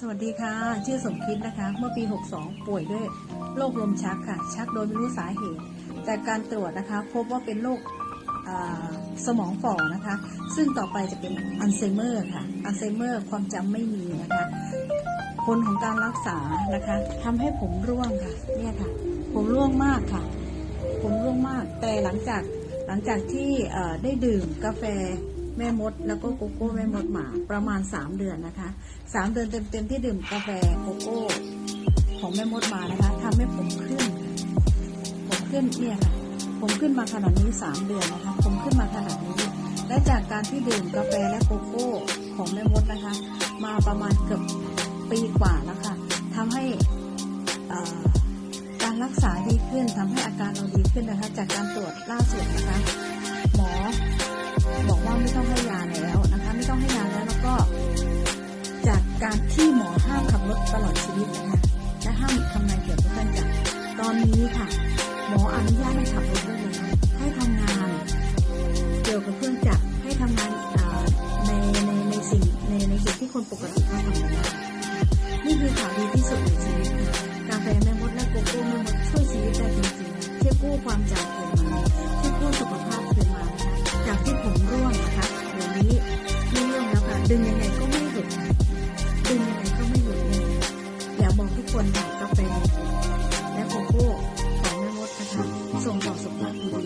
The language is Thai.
สวัสดีค่ะ ชื่อสมคิดนะคะ เมื่อปี 62 ป่วยด้วยโรคลมชักค่ะ ชักโดยไม่รู้สาเหตุ จากการตรวจนะคะ พบว่าเป็นโรคสมองฝ่อนะคะ ซึ่งต่อไปจะเป็นอัลไซเมอร์ค่ะ อัลไซเมอร์ความจำไม่มีนะคะ ผลของการรักษานะคะทำให้ผมร่วงค่ะ เนี่ยค่ะ ผมร่วงมากค่ะ ผมร่วงมาก แต่หลังจากหลังจากที่ได้ดื่มกาแฟ แม่มด แล้วก็โกโก้แม่มดหมาประมาณ 3 เดือนนะคะสามเดือนเต็มๆที่ดื่มกาแฟโกโก้ของแม่มดมานะคะทำให้ผมขึ้นผมขึ้นเนี่ยค่ะผมขึ้นมาขนาดนี้ 3 เดือนนะคะผมขึ้นมาขนาดนี้ และจากการที่ดื่มกาแฟและโกโก้ของแม่มดนะคะ มาประมาณเกือบปีกว่าแล้วค่ะทำให้อ่อการรักษาดีขึ้นทำให้อาการเราดีขึ้นนะคะ จากการตรวจล่าสุด ที่หมอห้ามขับรถตลอดชีวิตนะคะและห้ามทำงานเกี่ยวกับเครื่องจักรตอนนี้ค่ะ หมออนุญาตให้ขับรถได้เลยค่ะให้ทำงานเกี่ยวกับเครื่องจักรให้ทำงานในในในสิ่งในในสิ่งที่คนปกติเขาทำไม่ได้นี่คือข่าวดีที่สุดในชีวิตค่ะกาแฟแม่บดและโกโก้ ส่วนใหญ่กาแฟและโกโก้ของแม่มดนะคะส่งต่อสุขภาพดี